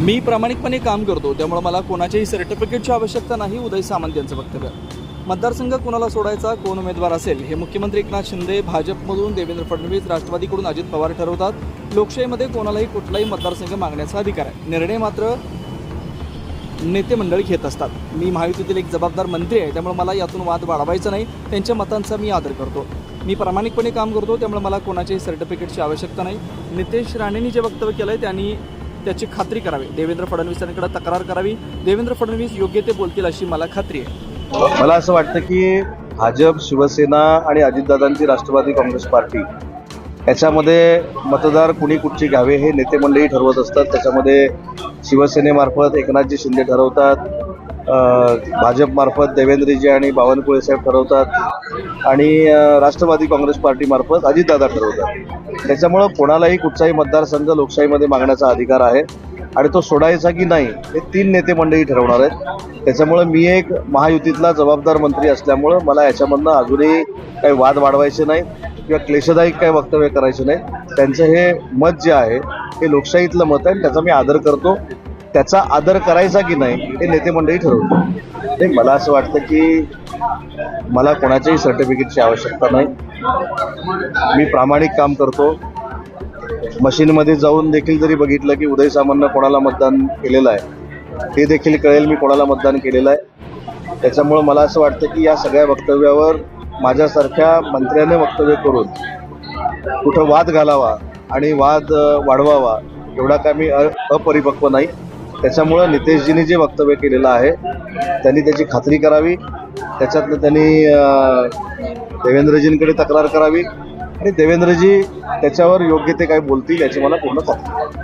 मी प्रामाणिकपणे काम करतो त्यामुळे मला कोणाच्याही सर्टिफिकेटची आवश्यकता नाही उदय सामंत यांचं वक्तव्य. मतदारसंघ कोणाला सोडायचा कोण उमेदवार असेल हे मुख्यमंत्री एकनाथ शिंदे भाजपमधून देवेंद्र फडणवीस राष्ट्रवादीकडून अजित पवार ठरवतात. लोकशाहीमध्ये कोणालाही कुठलाही मतदारसंघ मागण्याचा अधिकार आहे. निर्णय मात्र नेते मंडळी घेत असतात. मी महायुतीतील एक जबाबदार मंत्री आहे त्यामुळे मला यातून वाद वाढवायचा नाही. त्यांच्या मतांचा मी आदर करतो. मी प्रामाणिकपणे काम करतो त्यामुळे मला कोणाच्याही सर्टिफिकेटची आवश्यकता नाही. नितेश राणेंनी जे वक्तव्य केलं आहे त्यांनी त्याची खात्री करावी. देवेंद्र फडणवीसांकडे तक्रार करावी. देवेंद्र फडणवीस योग्य ते बोलतील अशी मला खात्री आहे. मला असं वाटतं की भाजप शिवसेना आणि अजितदादांची राष्ट्रवादी काँग्रेस पार्टी याच्यामध्ये मतदार कुणी कुठची घ्यावे हे नेते मंडळी ठरवत असतात. त्याच्यामध्ये शिवसेनेमार्फत एकनाथजी शिंदे ठरवतात. भाजपमार्फत देवेंद्रजी आणि बावनकुळे साहेब ठरवतात आणि राष्ट्रवादी काँग्रेस पार्टीमार्फत अजितदादा ठरवतात. त्याच्यामुळं कोणालाही कुठचाही मतदारसंघ लोकशाहीमध्ये मागण्याचा अधिकार आहे आणि तो सोडायचा की नाही हे तीन नेते मंडळी ठरवणार आहेत. त्याच्यामुळं मी एक महायुतीतला जबाबदार मंत्री असल्यामुळं मला याच्यामधनं अजूनही काही वाद वाढवायचे नाही किंवा क्लेशदायक काही वक्तव्य करायचे नाही. त्यांचं हे मत जे आहे हे लोकशाहीतलं मत आहे आणि त्याचा मी आदर करतो. त्याचा आदर करायचा की नाही हे नेते मंडळी ठरवतो नाही मला असं वाटतं की मला कोणाच्याही सर्टिफिकेटची आवश्यकता नाही. मी प्रामाणिक काम करतो. मशीनमध्ये जाऊन देखील जरी बघितलं की उदय सामंतनं कोणाला मतदान केलेलं आहे ते देखील कळेल मी कोणाला मतदान केलेलं आहे. त्याच्यामुळं मला असं वाटतं की या सगळ्या वक्तव्यावर माझ्यासारख्या मंत्र्याने वक्तव्य करून कुठं वाद घालावा आणि वाद वाढवावा एवढा काय मी अ- अपरिपक्व नाही. त्याच्यामुळं नितेशजींनी जे वक्तव्य केलेलं आहे त्यांनी त्याची खात्री करावी. त्याच्यातनं त्यांनी देवेंद्रजींकडे तक्रार करावी. आणि देवेंद्रजी त्याच्यावर योग्य ते काय बोलतील याची मला पूर्ण खात्री